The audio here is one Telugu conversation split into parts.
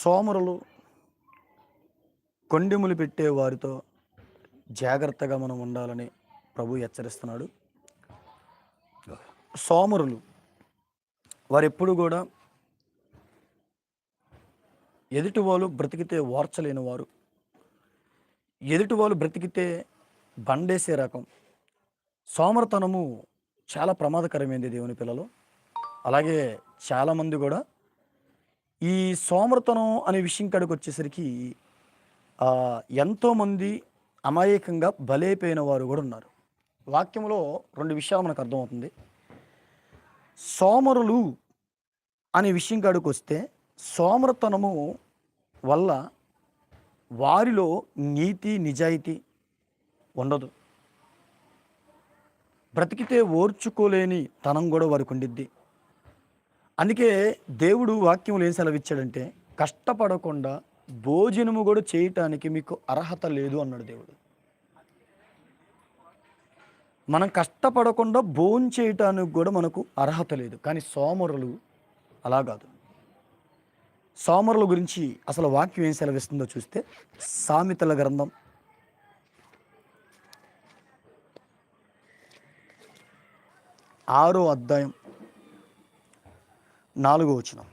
సోమరులు కొండెములు పెట్టే వారితో జాగ్రత్తగా మనం ఉండాలని ప్రభు హెచ్చరిస్తున్నాడు. సోమరులు వారు ఎప్పుడు కూడా ఎదుటి వాళ్ళు బ్రతికితే ఓర్చలేని వారు. ఎదుటి వాళ్ళు బ్రతికితే బండేసే రకం. సోమరతనము చాలా ప్రమాదకరమైంది దేవుని పిల్లలు. అలాగే చాలామంది కూడా ఈ సోమరతనం అనే విషయం కాడికి వచ్చేసరికి ఎంతోమంది అమాయకంగా బలైపోయిన వారు కూడా ఉన్నారు. వాక్యంలో రెండు విషయాలు మనకు అర్థమవుతుంది. సోమరులు అనే విషయం కాడికి వస్తే సోమరతనము వల్ల వారిలో నీతి నిజాయితీ ఉండదు. బ్రతికితే ఓర్చుకోలేని తనం కూడా వారికి ఉండిద్ది. అందుకే దేవుడు వాక్యములు ఏం సెలవిచ్చాడంటే కష్టపడకుండా భోజనము కూడా చేయటానికి మీకు అర్హత లేదు అన్నాడు దేవుడు. మనం కష్టపడకుండా భోజనం చేయటానికి కూడా మనకు అర్హత లేదు. కానీ సోమరులు అలా కాదు. సోమరుల గురించి అసలు వాక్యం ఏం సెలవిస్తుందో చూస్తే సామెతల గ్రంథం. ఆరో అధ్యాయం. నాలుగో వచనం.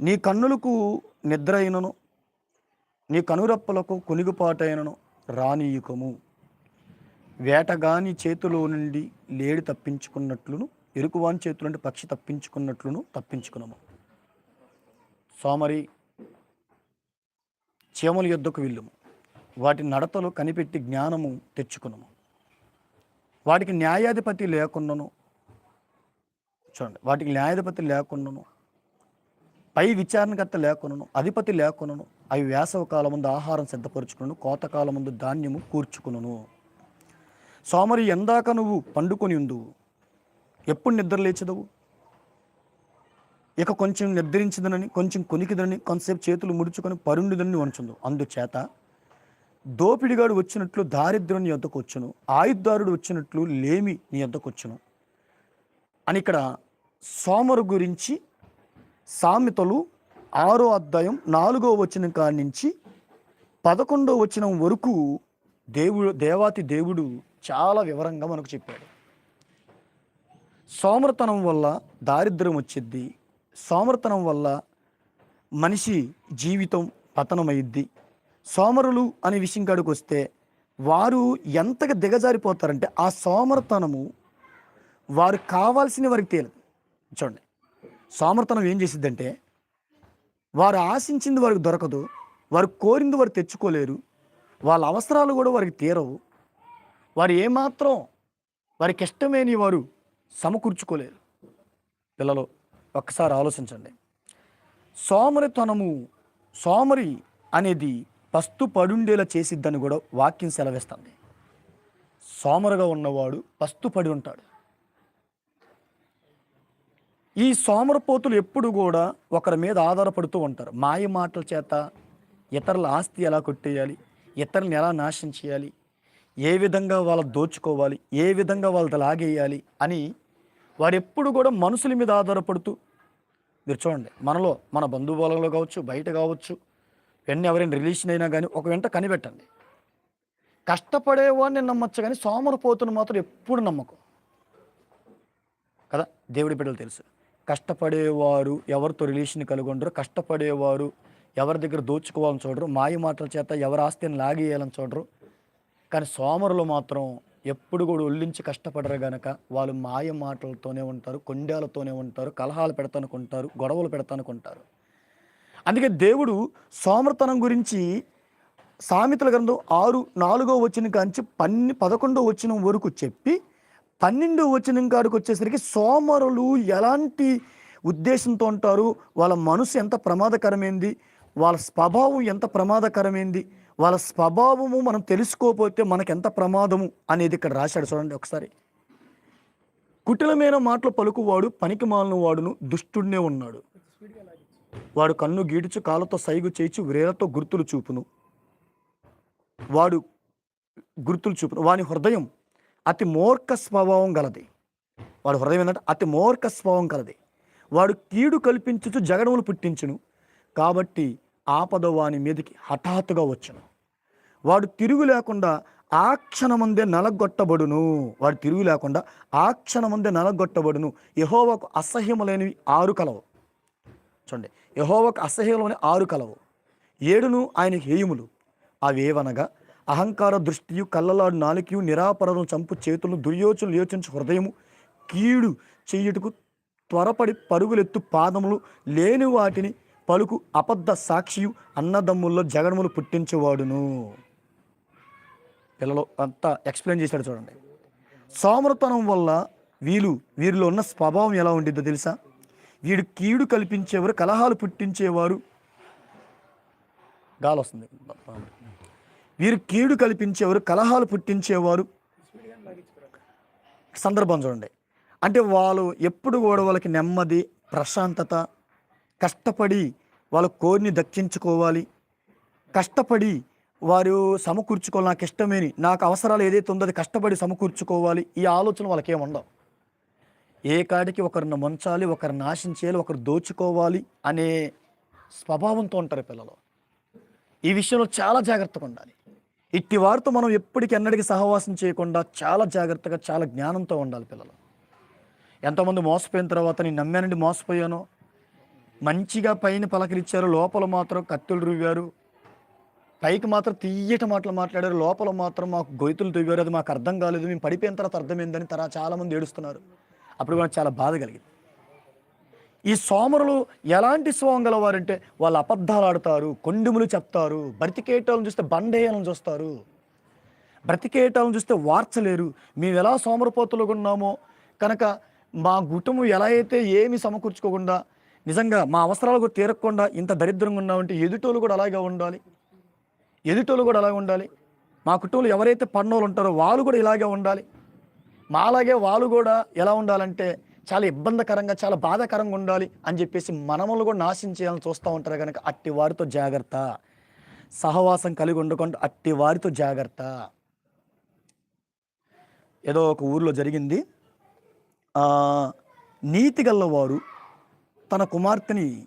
నీ కన్నులకు నిద్ర అయినను నీ కనురప్పలకు కునిగుపాటైనను రానీయుకము. వేటగాని చేతిలో నుండి లేడి తప్పించుకున్నట్లును ఎరుకువాని చేతుల నుండి పక్షి తప్పించుకున్నట్లును తప్పించుకున్నాము సోమరి చీమల యుద్ధకు వెళ్ళము. వాటి నడతలు కనిపెట్టి జ్ఞానము తెచ్చుకున్నాము వాటికి న్యాయాధిపతి లేకుండాను చూడండి వాటికి న్యాయాధిపతి లేకుండాను పై విచారణకర్త లేకున్నాను అధిపతి లేకున్నాను అవి వేసవ కాలం ముందు ఆహారం సిద్ధపరుచుకును కోతకాలం ముందు ధాన్యము కూర్చుకును సోమరి ఎందాక నువ్వు పండుకొని ఉండు ఎప్పుడు నిద్ర లేచదవు? ఇక కొంచెం నిద్రించదనని కొంచెం కొనికిదనని కొంతసేపు చేతులు ముడుచుకొని పరుండుదని వంచుందు అందుచేత దోపిడిగాడు వచ్చినట్లు దారిద్ర్యం నీ వద్దకు వచ్చును ఆయుద్ధారుడు వచ్చినట్లు లేమి నీ వద్దకు వచ్చును. అని ఇక్కడ సోమరు గురించి సామెతలు ఆరో అధ్యాయం నాలుగో వచనం కాడి నుంచి పదకొండో వచనం వరకు దేవుడు దేవాతి దేవుడు చాలా వివరంగా మనకు చెప్పాడు. సోమరతనం వల్ల దారిద్ర్యం వచ్చిద్ది. సోమరతనం వల్ల మనిషి జీవితం పతనమైద్ది. సోమరులు అనే విషయం కాడికి వస్తే వారు ఎంతగా దిగజారిపోతారంటే ఆ సోమరతనము వారు కావాల్సిన వారికి తేలదు చూడండి. సామర్థనం ఏం చేసిద్దంటే వారు ఆశించింది వారికి దొరకదు వారు కోరింది వారు తెచ్చుకోలేరు వాళ్ళ అవసరాలు కూడా వారికి తీరవు వారు ఏమాత్రం వారికి ఇష్టమేని వారు సమకూర్చుకోలేరు. పిల్లలు ఒక్కసారి ఆలోచించండి. సోమరితనము సోమరి అనేది పస్తు పడుండేలా చేసిద్దని కూడా వాక్యం సెలవిస్తుంది. సోమరుగా ఉన్నవాడు పస్తు పడి ఉంటాడు. ఈ సోమరపోతులు ఎప్పుడు కూడా ఒకరి మీద ఆధారపడుతూ ఉంటారు. మాయ మాటల చేత ఇతరుల ఆస్తి ఎలా కొట్టేయాలి? ఇతరులను ఎలా నాశనం చేయాలి? ఏ విధంగా వాళ్ళ దోచుకోవాలి? ఏ విధంగా వాళ్ళది లాగేయాలి అని వారు ఎప్పుడు కూడా మనుషుల మీద ఆధారపడుతూ మీరు చూడండి మనలో మన బంధువులలో కావచ్చు బయట కావచ్చు వెన్న ఎవరైనా రిలేషన్ అయినా కానీ ఒక వెంట కనిపెట్టండి. కష్టపడేవాడిని నమ్మచ్చు కానీ సోమరపోతును మాత్రం ఎప్పుడు నమ్మకం కదా? దేవుడి బిడ్డలు తెలుసు. కష్టపడేవారు ఎవరితో రిలేషన్ కలిగి ఉండరు కష్టపడేవారు ఎవరి దగ్గర దోచుకోవాలని చూడరు మాయ మాటల చేత ఎవరి ఆస్తిని లాగేయాలని చూడరు. కానీ సోమరులు మాత్రం ఎప్పుడు కూడా ఒళ్ళించి కష్టపడరు గనక. వాళ్ళు మాయ మాటలతోనే ఉంటారు కొండేలతోనే ఉంటారు కలహాలు పెడతానుకుంటారు గొడవలు పెడతానుకుంటారు. అందుకే దేవుడు సోమరతనం గురించి సామెతల గ్రంథం ఆరు నాలుగో వచ్చిన కాంచి పన్ని పదకొండో వచ్చిన వరకు చెప్పి పన్నెండు వచ్చిన కాడికి వచ్చేసరికి సోమరులు ఎలాంటి ఉద్దేశంతో ఉంటారు? వాళ్ళ మనసు ఎంత ప్రమాదకరమైంది? వాళ్ళ స్వభావం ఎంత ప్రమాదకరమైంది? వాళ్ళ స్వభావము మనం తెలుసుకోకపోతే మనకు ఎంత ప్రమాదము అనేది ఇక్కడ రాశాడు చూడండి ఒకసారి. కుటిలమైన మాటలు పలుకువాడు పనికి మాలిన వాడును దుష్టుడినే ఉన్నాడు. వాడు కన్ను గీడుచు కాళ్ళతో సైగు చేయిచు వ్రేలతో గుర్తులు చూపును. వాడు గుర్తులు చూపును. వాని హృదయం అతి మూర్ఖ స్వభావం గలది. వాడు హృదయం ఏంటంటే అతి మూర్ఖ స్వభావం కలది వాడు కీడు కల్పించుచు జగడములు పుట్టించును. కాబట్టి ఆపద వాని మీదకి హఠాత్తుగా వచ్చును. వాడు తిరుగు లేకుండా ఆ క్షణమందే నలగొట్టబడును. వాడు తిరుగు లేకుండా ఆ క్షణమందే నలగొట్టబడును. యహోవకు అసహ్యములైనవి ఆరు కలవు. చూడండి యహోవకు అసహ్యములైన ఆరు కలవు. ఏడును ఆయన హేయములు. అవేవనగా అహంకార దృష్టియు కళ్ళలాడు నాలుకయు నిరాపరదం చంపు చేతులు దుర్యోచనలు యోచించు హృదయము కీడు చెయ్యుటకు త్వరపడి పరుగులెత్తు పాదములు లేని వాటిని పలుకు అబద్ధ సాక్షియు అన్నదమ్ముల్లో జగడములు పుట్టించేవాడును. పిల్లలు అంతా ఎక్స్ప్లెయిన్ చేశాడు చూడండి. సోమరతనం వల్ల వీళ్ళు వీరిలో ఉన్న స్వభావం ఎలా ఉండిద్దో తెలుసా? వీడు కీడు కల్పించేవారు కలహాలు పుట్టించేవారు. గాలి వస్తుంది వీరు కీడు కల్పించేవారు కలహాలు పుట్టించేవారు. సందర్భం చూడండి. అంటే వాళ్ళు ఎప్పుడు కూడా వాళ్ళకి నెమ్మది ప్రశాంతత కష్టపడి వాళ్ళ కోరిని దక్కించుకోవాలి. కష్టపడి వారు సమకూర్చుకోవాలి. నాకు ఇష్టమేని నాకు అవసరాలు ఏదైతే ఉందో అది కష్టపడి సమకూర్చుకోవాలి. ఈ ఆలోచన వాళ్ళకి ఉండవు. ఏ కాడికి ఒకరిని ముంచాలి ఒకరిని నాశించేయాలి ఒకరు దోచుకోవాలి అనే స్వభావంతో ఉంటారు పిల్లలు. ఈ విషయంలో చాలా జాగ్రత్తగా ఉండాలి. ఇట్టి వారితో మనం ఎప్పటికీ ఎన్నడికి సహవాసం చేయకుండా చాలా జాగ్రత్తగా చాలా జ్ఞానంతో ఉండాలి పిల్లలు. ఎంతోమంది మోసపోయిన తర్వాత నేను నమ్మానండి మోసపోయాను. మంచిగా పైన పలకరించారు లోపల మాత్రం కత్తులు రువ్వారు. పైకి మాత్రం తీయట మాటలు మాట్లాడారు లోపల మాత్రం మాకు గొయ్తులు తవ్వారు అది మాకు అర్థం కాలేదు. మేము పడిపోయిన తర్వాత అర్థమైందని తర్వాత చాలామంది ఏడుస్తున్నారు. అప్పుడు మనకు చాలా బాధ కలిగింది. ఈ సోమరులు ఎలాంటి స్వభావం గలవారంటే వాళ్ళు అబద్ధాలు ఆడతారు కొండుములు చెప్తారు బ్రతికేటాలను చూస్తే బండేయాలను చూస్తారు. బ్రతికేటాలను చూస్తే వార్చలేరు. మేము ఎలా సోమరపోతులుగా ఉన్నామో కనుక మా కుటుంబం ఎలా అయితే ఏమి సమకూర్చుకోకుండా నిజంగా మా అవసరాలకు తీరకుండా ఇంత దరిద్రంగా ఉన్నామంటే ఎదుటోళ్ళు కూడా అలాగే ఉండాలి. ఎదుటోళ్ళు కూడా అలాగే ఉండాలి. మా కుటుంబంలో ఎవరైతే పన్నోళ్ళు ఉంటారో వాళ్ళు కూడా ఇలాగే ఉండాలి. మాలాగే వాళ్ళు కూడా ఎలా ఉండాలంటే చాలా ఇబ్బందికరంగా చాలా బాధాకరంగా ఉండాలి అని చెప్పేసి మనములు కూడా నాశనం చేయాలని చూస్తూ ఉంటారు కనుక అట్టి వారితో జాగ్రత్త. సహవాసం కలిగి ఉండకుండా అట్టి వారితో జాగ్రత్త. ఏదో ఒక ఊర్లో జరిగింది. నీతి గల్లవారు తన కుమార్తెని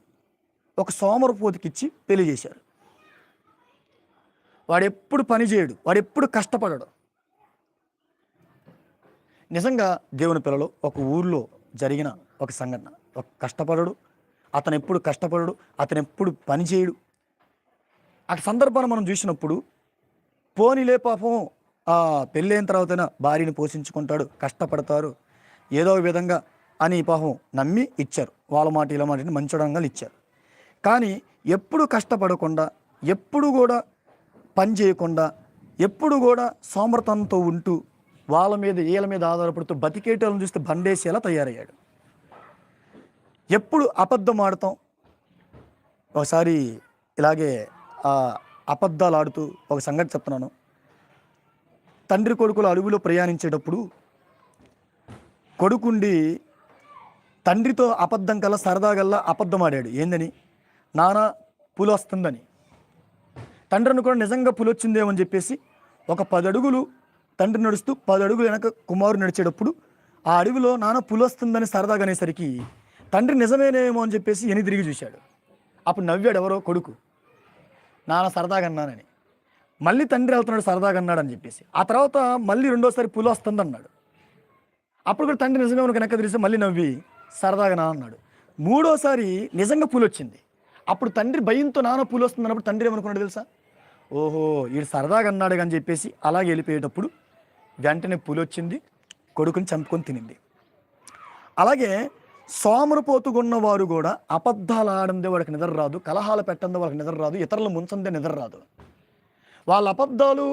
ఒక సోమరపోతికిచ్చి పెళ్ళి చేశారు. వాడు ఎప్పుడు పని చేయడు వాడు ఎప్పుడు కష్టపడడు. నిజంగా దేవుని పిల్లలు ఒక ఊర్లో జరిగిన ఒక సంఘటన. ఒక కష్టపడడు అతను ఎప్పుడు కష్టపడడు అతను ఎప్పుడు పని చేయడు. ఆ సందర్భాన్ని మనం చూసినప్పుడు పోనీలే పాపం ఆ పెళ్ళైన తర్వాతైనా భార్యని పోషించుకుంటాడు కష్టపడతారు ఏదో విధంగా అని పాపం నమ్మి ఇచ్చారు. వాళ్ళ మాట ఇలా మాట మంచోడంగా ఇచ్చారు. కానీ ఎప్పుడు కష్టపడకుండా ఎప్పుడు కూడా పని చేయకుండా ఎప్పుడు కూడా సోమరతనంతో ఉంటూ వాళ్ళ మీద వీళ్ళ మీద ఆధారపడుతూ బతికేటోళ్ళని చూస్తే బండేసేలా తయారయ్యాడు. ఎప్పుడు అబద్ధం ఆడతాం ఒకసారి ఇలాగే ఆ అబద్ధాలు ఆడుతూ ఒక సంగతి చెప్తున్నాను. తండ్రి కొడుకులు అడవిలో ప్రయాణించేటప్పుడు కొడుకుండి తండ్రితో అబద్ధం కల్లా సరదాగల్లా అబద్ధం ఆడాడు. ఏందని? నానా పులి వస్తుందని తండ్రిని కూడా నిజంగా పులి చెప్పేసి ఒక పది అడుగులు తండ్రి నడుస్తూ పది అడుగులు వెనక కుమారుడు నడిచేటప్పుడు ఆ అడవిలో నాన్న పులొస్తుందని సరదాగా అనేసరికి తండ్రి నిజమేనేమో అని చెప్పేసి ఎని తిరిగి చూశాడు. అప్పుడు నవ్వాడు ఎవరో కొడుకు. నాన్న సరదాగా అన్నానని. మళ్ళీ తండ్రి వెళ్తున్నాడు సరదాగా అన్నాడు అని చెప్పేసి. ఆ తర్వాత మళ్ళీ రెండోసారి పులి వస్తుంది అన్నాడు అప్పుడు కూడా తండ్రి నిజంగా మనకు వెనక తెలిసి మళ్ళీ నవ్వి సరదాగా నా అన్నాడు. మూడోసారి నిజంగా పూలు వచ్చింది. అప్పుడు తండ్రి భయంతో నాన్న పూలు వస్తుంది అన్నప్పుడు తండ్రి ఏమనుకున్నాడు తెలుసా? ఓహో వీడు సరదాగా అన్నాడు అని చెప్పేసి అలాగే వెళ్ళిపోయేటప్పుడు వెంటనే పులి వచ్చింది కొడుకుని చంపుకొని తినింది. అలాగే సోమరపోతుగున్న వారు కూడా అబద్ధాలు ఆడందే వాడికి నిద్ర రాదు కలహాలు పెట్టందే వాళ్ళకి నిద్ర రాదు ఇతరులు ముంచందే నిద్ర రాదు. వాళ్ళ అబద్ధాలు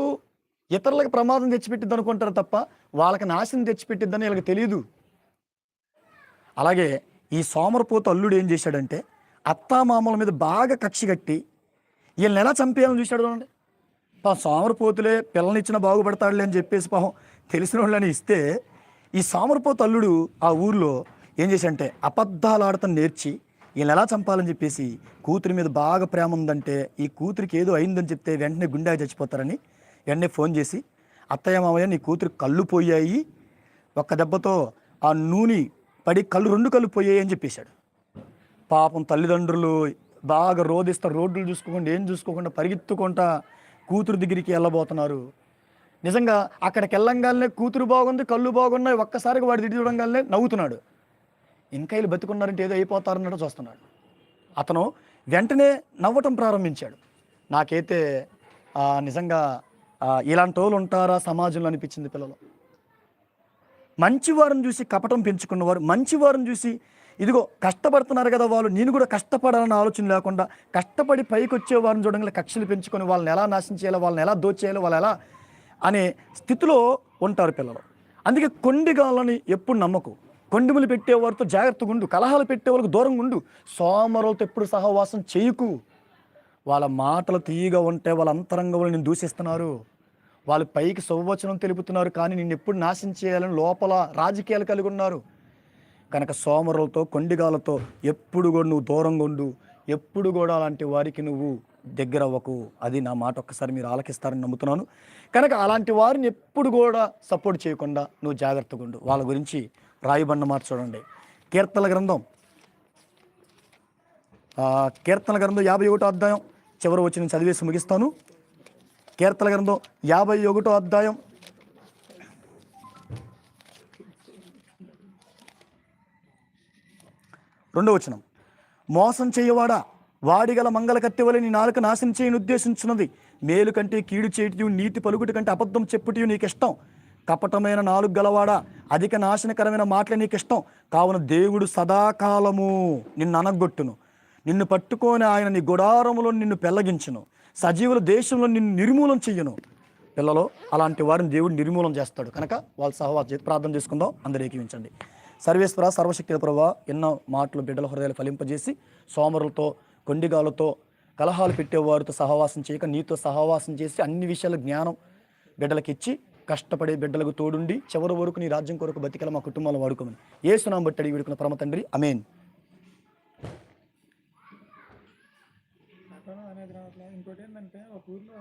ఇతరులకు ప్రమాదం తెచ్చిపెట్టిద్ది అనుకుంటారు తప్ప వాళ్ళకి నాశనం తెచ్చిపెట్టిద్దని వీళ్ళకి తెలియదు అలాగే ఈ సోమరపోతు అల్లుడు ఏం చేశాడంటే అత్తామామల మీద బాగా కక్షి కట్టి వీళ్ళని ఎలా చంపేయాలని చూశాడు చూడండి. పాపం సోమరపోతులే పిల్లల్ని ఇచ్చిన బాగుపడతాడులే అని చెప్పేసి పాపం తెలిసిన వాళ్ళని ఇస్తే ఈ సోమరపోతు అల్లుడు ఆ ఊర్లో ఏం చేశాడంటే అబద్ధాలు ఆడటం నేర్చి వీళ్ళని ఎలా చంపాలని చెప్పేసి కూతురి మీద బాగా ప్రేమ ఉందంటే ఈ కూతురికి ఏదో అయిందని చెప్తే వెంటనే గుండె చచ్చిపోతారని వెంటనే ఫోన్ చేసి అత్తయ్య మామయ్య నీ కూతురు కళ్ళు పోయాయి. ఒక్క దెబ్బతో ఆ నూనె పడి కళ్ళు రెండు కళ్ళు పోయాయి అని చెప్పేశాడు. పాపం తల్లిదండ్రులు బాగా రోధిస్తారు రోడ్లు చూసుకోకుండా ఏం చూసుకోకుండా పరిగెత్తుకుంటా కూతురు దగ్గరికి వెళ్ళబోతున్నారు. నిజంగా అక్కడికి వెళ్ళంగానే కూతురు బాగుంది కళ్ళు బాగున్నాయి ఒక్కసారిగా వాడు తిడి చూడంగానే నవ్వుతున్నాడు. ఇంకా వీళ్ళు బతుకున్నారంటే ఏదో అయిపోతారన్నట్టు చూస్తున్నాడు. అతను వెంటనే నవ్వటం ప్రారంభించాడు. నాకైతే నిజంగా ఇలాంటి వాళ్ళు ఉంటారా సమాజంలో అనిపించింది పిల్లలు. మంచివారిని చూసి కపటం పెంచుకున్నవారు మంచివారిని చూసి ఇదిగో కష్టపడుతున్నారు కదా వాళ్ళు నేను కూడా కష్టపడాలన్న ఆలోచన లేకుండా కష్టపడి పైకి వచ్చే వారిని చూడంగా కక్షలు పెంచుకొని వాళ్ళని ఎలా నాశనం చేయాలో వాళ్ళని ఎలా దోచేయాలో వాళ్ళు ఎలా అనే స్థితిలో ఉంటారు పిల్లలు. అందుకే కొండిగాళ్ళని ఎప్పుడు నమ్మకు. కొండిములు పెట్టేవారితో జాగ్రత్తగా ఉండు కలహాలు పెట్టేవాళ్ళకు దూరంగా ఉండు. సోమరులతో ఎప్పుడు సహవాసం చేయకు. వాళ్ళ మాటలు తీయగా ఉంటే వాళ్ళ అంతరంగంలో నేను దూషిస్తున్నారు. వాళ్ళు పైకి సువచనం తెలుపుతున్నారు కానీ నిన్ను ఎప్పుడు నాశనం చేయాలని లోపల రాజకీయాలు కలిగి ఉన్నారు. కనుక సోమరులతో కొండిగాలతో ఎప్పుడు కూడా నువ్వు దూరంగా ఉండు. ఎప్పుడు కూడా అలాంటి వారికి నువ్వు దగ్గర అవ్వకు. అది నా మాట ఒక్కసారి మీరు ఆలకిస్తారని నమ్ముతున్నాను. కనుక అలాంటి వారిని ఎప్పుడు కూడా సపోర్ట్ చేయకుండా నువ్వు జాగ్రత్తగా ఉండు. వాళ్ళ గురించి రాయిబండ మాట చూడండి. కీర్తన గ్రంథం. కీర్తన గ్రంథం యాభై ఒకటో అధ్యాయం. చివరి వచ్చి నేను చదివేసి ముగిస్తాను. కీర్తన గ్రంథం యాభై ఒకటో అధ్యాయం. రెండవ వచనం. మోసం చేయవాడా? వాడిగల మంగళ కత్తెవలే నీ నాలుక నాశనం చేయని ఉద్దేశించున్నది. మేలు కంటే కీడు చేయటం నీతి పలుకుటి కంటే అబద్ధం చెప్పుటి నీకు ఇష్టం కపటమైన నాలుగు గలవాడా? అధిక నాశనకరమైన మాటలే నీకు ఇష్టం కావున దేవుడు సదాకాలము నిన్ను అనగొట్టును. నిన్ను పట్టుకొని ఆయన నీ గుడారములో నిన్ను పెళ్ళగించును. సజీవుల దేశంలో నిన్ను నిర్మూలన చెయ్యను పిల్లలు అలాంటి వారిని దేవుడు నిర్మూలన చేస్తాడు. కనుక వాళ్ళ సహవాస ప్రార్థన చేసుకుందాం. అందరూ ఏకీవించండి సర్వేశ్వర సర్వశక్తి ప్రభా ఎన్నో మాటలు బిడ్డల హృదయాలు ఫలింపజేసి సోమరులతో కొండిగాలతో కలహాలు పెట్టేవారితో సహవాసం చేయక నీతో సహవాసం చేసి అన్ని విషయాల జ్ఞానం బిడ్డలకు ఇచ్చి కష్టపడే బిడ్డలకు తోడుండి చివరి వరకు నీ రాజ్యం కొరకు బతికల మా కుటుంబాలు వాడుకోమని. ఏసునాం బట్టి అడిగి వేడుకున్న పరమ తండ్రి. అమేన్ ఇంకోటి ఏంటంటే ఒక ఊర్లో